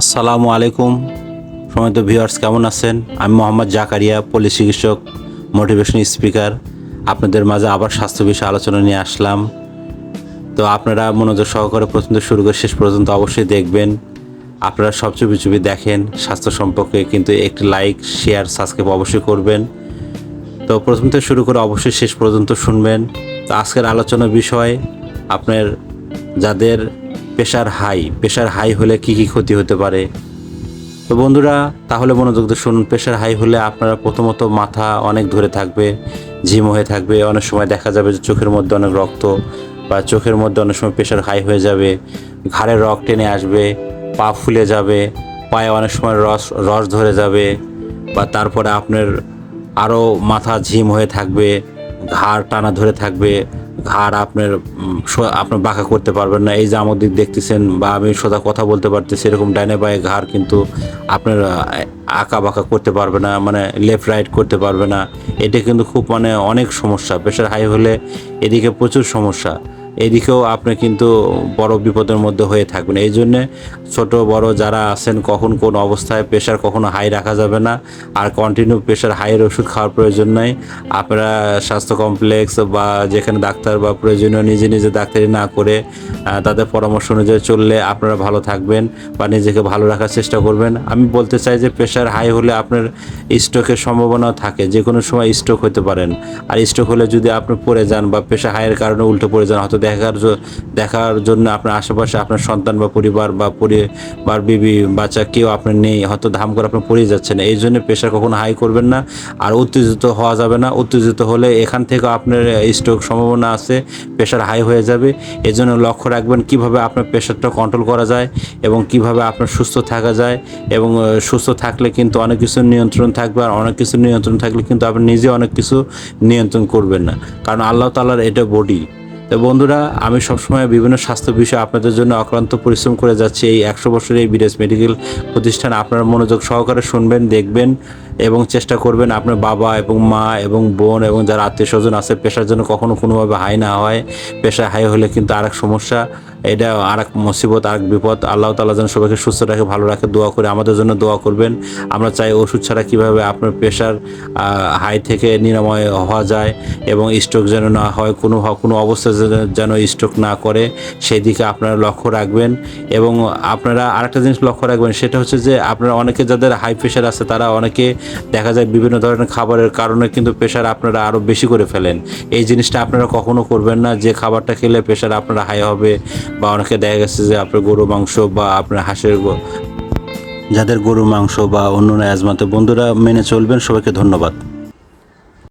আসসালামু আলাইকুম। সময়ত ভিউয়ার্স, কেমন আছেন? আমি মোহাম্মদ জাকারিয়া পল্লী চিকিৎসক মোটিভেশন স্পিকার আপনাদের মাঝে আবার স্বাস্থ্য বিষয়ে আলোচনা নিয়ে আসলাম। তো আপনারা মনোযোগ সহকারে প্রথম শুরু করে শেষ পর্যন্ত অবশ্যই দেখবেন। আপনারা সব চুপি চুপি দেখেন, স্বাস্থ্য সম্পর্কে কিন্তু একটি লাইক শেয়ার সাবস্ক্রাইব অবশ্যই করবেন। তো প্রথম থেকে শুরু করে অবশ্যই শেষ পর্যন্ত শুনবেন। তো আজকের আলোচনার বিষয় আপনার যাদের প্রেশার হাই প্রেশার হাই হলে কি কি ক্ষতি হতে পারে? তো বন্ধুরা, তাহলে মনোযোগ দিয়ে শুনুন প্রেশার হাই হলে আপনারা প্রথমত মাথা অনেক ধরে থাকবে ঝিম হয়ে থাকবে, অনেক সময় দেখা যাবে যে চোখের মধ্যে অনেক রক্ত বা চোখের মধ্যে অনেক সময় প্রেশার হাই হয়ে যাবে, ঘাড়ে রক টেনে আসবে, পা ফুলে যাবে, পায়ে অনেক সময় রস রস ধরে যাবে বা তারপরে আপনার আরও মাথা ঝিম হয়ে থাকবে, ঘাড় টানা ধরে থাকবে ঘাড় আপনার আপনার বাঁকা করতে পারবেন না। এই যে আমাদের দেখতেছেন বা আমি সোজা কথা বলতে পারতেছি, এরকম ডাইনে বায়ে ঘাড় কিন্তু আপনার আঁকা বাঁকা করতে পারবে না মানে লেফট রাইট করতে পারবে না। এটা কিন্তু খুব মানে অনেক সমস্যা। প্রেশার হাই হলে এদিকে প্রচুর সমস্যা। এদিকেও আপনি কিন্তু বড় বিপদের মধ্যে হয়ে থাকবেন। এই জন্যে ছোট, বড় যারা আছেন, কখন কোন অবস্থায় প্রেশার কখনো হাই রাখা যাবে না। আর কন্টিনিউ প্রেশার হাইয়ের ওষুধ খাওয়ার প্রয়োজন নাই। আপনারা স্বাস্থ্য কমপ্লেক্স বা যেখানে ডাক্তার বা প্রয়োজনীয় নিজে নিজে ডাক্তারি না করে তাদের পরামর্শ অনুযায়ী চললে আপনারা ভালো থাকবেন বা নিজেকে ভালো রাখার চেষ্টা করবেন। আমি বলতে চাই যে প্রেশার হাই হলে আপনার স্ট্রোকের সম্ভাবনা থাকে। যে কোনো সময় স্ট্রোক হতে পারেন। আর স্ট্রোক হলে যদি আপনি পড়ে যান বা প্রেশার হাইয়ের কারণে উল্টে পড়ে যান, হয়তো দেখার দেখার জন্য আপনার আশেপাশে আপনার সন্তান বা পরিবার বা পরিবার, বিবি, বাচ্চা কেউ আপনার নেই, হয়তো ধাম করে আপনি পড়ে যাচ্ছেন। এই জন্য প্রেশার কখনো হাই করবেন না আর উত্তেজিত হওয়া যাবে না। উত্তেজিত হলে এখান থেকে আপনার স্ট্রোক সম্ভাবনা আছে প্রেশার হাই হয়ে যাবে। এই জন্য লক্ষ্য রাখবেন কীভাবে আপনার প্রেশারটা কন্ট্রোল করা যায় এবং কীভাবে আপনার সুস্থ থাকা যায় এবং সুস্থ থাকলে কিন্তু অনেক কিছু নিয়ন্ত্রণ থাকবে আর অনেক কিছু নিয়ন্ত্রণ থাকলে কিন্তু আপনি নিজে অনেক কিছু নিয়ন্ত্রণ করবেন না। কারণ আল্লাহ তালার এটা বডি তো বন্ধুরা, আমি সবসময় বিভিন্ন স্বাস্থ্য বিষয়ে আপনাদের জন্য অক্লান্ত পরিশ্রম করে যাচ্ছি। এই একশো বছরের এই বিদেশ মেডিকেল প্রতিষ্ঠান আপনারা মনোযোগ সহকারে শুনবেন, দেখবেন। এবং চেষ্টা করবেন আপনার বাবা এবং মা এবং বোন এবং যারা আত্মীয় স্বজন আছে, পেশার জন্য কখনো কোনোভাবে হাই না হয়। পেশা হাই হলে কিন্তু আরেক সমস্যা। এটা আর এক মুসিবত আর এক বিপদ। আল্লাহ তালা যেন সবাইকে সুস্থ রাখে, ভালো রাখে। দোয়া করে আমাদের জন্য দোয়া করবেন। আমরা চাই ওষুধ ছাড়া কীভাবে আপনার প্রেশার হাই থেকে নিরাময় হওয়া যায় এবং স্ট্রোক যেন না হয়, কোনো কোনো অবস্থা যেন স্ট্রোক না করে সেই দিকে আপনারা লক্ষ্য রাখবেন। এবং আপনারা আরেকটা জিনিস লক্ষ্য রাখবেন, সেটা হচ্ছে যে আপনারা অনেকে যাদের হাই প্রেশার আছে, তারা অনেকে দেখা যায় বিভিন্ন ধরনের খাবারের কারণে কিন্তু প্রেশার আপনারা আরও বেশি করে ফেলেন। এই জিনিসটা আপনারা কখনো করবেন না, যে খাবারটা খেলে প্রেশার আপনারা হাই হবে বা অনেকে দেখা গেছে যে আপনার গরু মাংস বা আপনার হাঁসের যাদের গরু মাংস বা অন্য অ্যাজমাতে বন্ধুরা মেনে চলবেন। সবাইকে ধন্যবাদ।